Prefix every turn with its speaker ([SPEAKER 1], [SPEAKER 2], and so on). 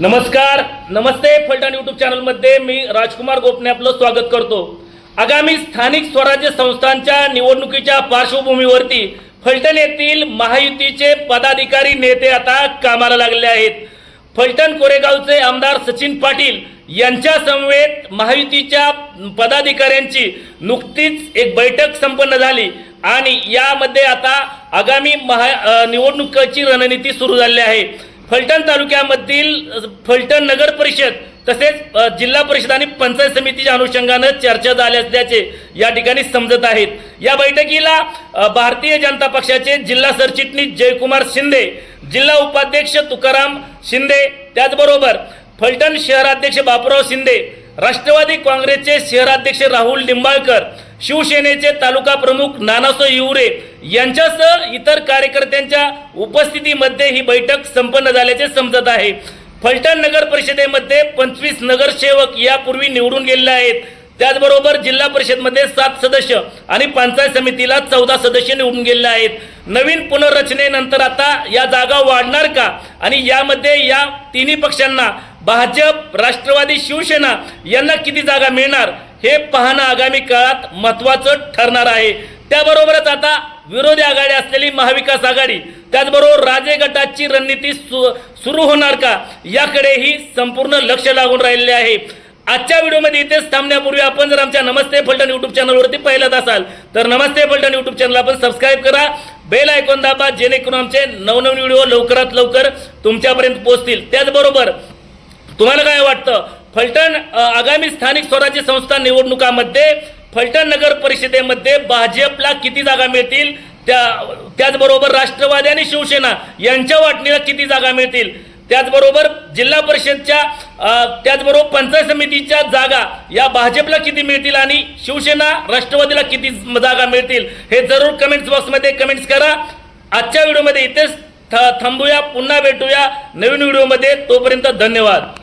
[SPEAKER 1] नमस्कार नमस्ते फलटण यूट्यूब चॅनलमध्ये मी राजकुमार गोपने आपलं स्वागत करतो. आगामी स्थानिक स्वराज्य संस्थांच्या निवडणुकीच्या पार्श्वभूमीवरती फलटण येथील महायुतीचे पदाधिकारी नेते आता कामाला लागले आहेत. फलटण कोरेगावचे आमदार सचिन पाटील यांच्या समवेत महायुतीच्या पदाधिकाऱ्यांची नुकतीच एक बैठक संपन्न झाली आणि यामध्ये आता आगामी महा निवडणुकीची रणनीती सुरू झाली आहे. फलटण तालुक्यामधील फलटण नगर परिषद तसेच जिल्हा परिषद आणि पंचायत समितीच्या अनुषंगानं चर्चा झाल्या असल्याचे या ठिकाणी समजत आहेत. या बैठकीला भारतीय जनता पक्षाचे जिल्हा सरचिटणीस जयकुमार शिंदे जिल्हा उपाध्यक्ष तुकाराम शिंदे त्याचबरोबर फलटण शहराध्यक्ष बापूराव शिंदे राष्ट्रवादी काँग्रेसचे शहराध्यक्ष राहुल लिंबाळकर शिवसेनेचे तालुका प्रमुख नानासो हिवरे यांच्यासह इतर कार्यकर्त्यांच्या उपस्थितीमध्ये ही बैठक संपन्न झाल्याचे समजत आहे. फलटण नगर परिषदेमध्ये पंचवीस नगरसेवक यापूर्वी निवडून गेलेले आहेत. त्याचबरोबर जिल्हा परिषदमध्ये सात सदस्य आणि पंचायत समितीला चौदा सदस्य निवडून गेलेले आहेत. नवीन पुनर्रचनेनंतर आता या जागा वाढणार का? आणि यामध्ये या तिन्ही पक्षांना भाजप राष्ट्रवादी शिवसेना यांना किती जागा मिळणार हे पाहणं आगामी काळात महत्त्वाचं ठरणार आहे. त्याबरोबरच आता विरोधी आघाडी असलेली महाविकास आघाडी त्याचबरोबर राजे गटाची रणनीती सु सुरू होणार का याकडेही संपूर्ण लक्ष लागून राहिलेले आहे. आजच्या व्हिडिओमध्ये इथेच थांबण्यापूर्वी आपण जर आमच्या नमस्ते फलटण यूट्यूब चॅनलवरती पहिल्याच असाल तर नमस्ते फलटण यूट्यूब चॅनल आपण सबस्क्राईब करा. बेल ऐकून दाबा जेणेकरून आमचे नवनवीन व्हिडिओ लवकरात लवकर तुमच्यापर्यंत पोहोचतील. त्याचबरोबर तुम्हाला काय वाटतं? फलटण आगामी स्थानिक स्वराज्य संस्था निवडणुकामध्ये फलटण नगर परिषदेमध्ये भाजपला किती जागा मिळतील? त्या त्याचबरोबर राष्ट्रवादी आणि शिवसेना यांच्या वाटणीला किती जागा मिळतील? त्याचबरोबर जिल्हा परिषदच्या त्याचबरोबर पंचायत समितीच्या जागा या भाजपला किती मिळतील आणि शिवसेना राष्ट्रवादीला किती जागा मिळतील? हे जरूर कमेंट्स बॉक्समध्ये कमेंट्स करा. आजच्या व्हिडिओमध्ये इथेच थ- थांबूया पुन्हा भेटूया नवीन व्हिडिओमध्ये. तोपर्यंत धन्यवाद.